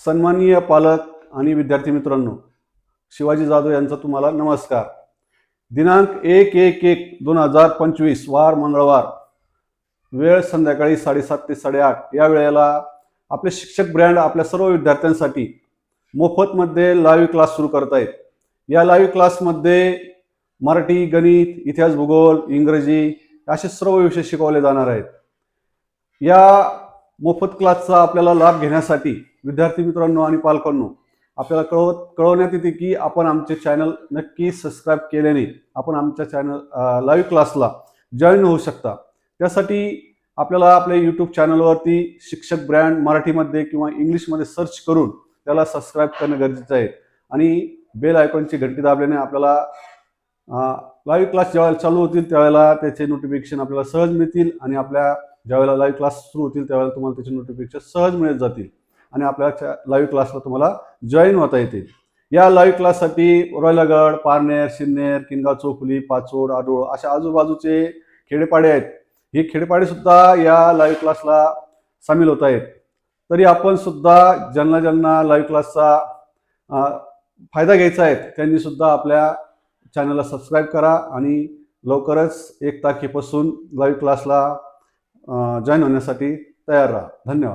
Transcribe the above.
सन्माननीय पालक आणि विद्यार्थी मित्रांनो शिवाजी जाधव यांचा तुम्हाला नमस्कार. दिनांक एक एक एक दोन हजार पंचवीस वार मंगळवार वेळ संध्याकाळी साडेसात ते साडेआठ या वेळेला आपले शिक्षक ब्रँड आपल्या सर्व विद्यार्थ्यांसाठी मोफतमध्ये लाईव्ह क्लास सुरू करत आहेत. या लाईव्ह क्लासमध्ये मराठी गणित इतिहास भूगोल इंग्रजी असे सर्व विषय शिकवले जाणार आहेत. या मोफत क्लासचा आपल्याला लाभ घेण्यासाठी विद्यार्थी मित्रांनो आणि पालकांनो आपल्याला कळवत कळवण्यात येते की आपण आमचे चॅनल नक्की सबस्क्राईब केल्याने आपण आमच्या चॅनल लाईव्ह क्लासला जॉईन होऊ शकता. त्यासाठी आपल्याला आपल्या यूट्यूब चॅनलवरती शिक्षक ब्रँड मराठीमध्ये किंवा इंग्लिशमध्ये सर्च करून त्याला सबस्क्राईब करणं गरजेचं आहे. आणि बेल आयकॉनची घंटी दाबल्याने आपल्याला लाईव्ह क्लास ज्यावेळेला चालू होतील त्यावेळेला त्याचे नोटिफिकेशन आपल्याला सहज मिळतील आणि आपल्या ज्यावेळेला लाईव्ह क्लास सुरू होतील त्यावेळेला तुम्हाला त्याचे नोटिफिकेशन सहज मिळत जातील. आणि आपल्या लाईव्ह क्लासला तुम्हाला जॉईन होता येतील. या लाईव्ह क्लाससाठी रॉयलागड पारनेर सिन्नेर किनगाव चौफुली पाचोड आडोळ अशा आजूबाजूचे खेडेपाडे आहेत. हे खेडेपाडेसुद्धा या लाईव्ह क्लासला सामील होत आहेत. तरी आपण सुद्धा ज्यांना ज्यांना लाईव्ह क्लासचा फायदा घ्यायचा आहे त्यांनी सुद्धा आपल्या चॅनलला सबस्क्राईब करा आणि लवकरच एक तारखेपासून लाईव्ह क्लासला जॉईन होण्यासाठी तयार राहा. धन्यवाद.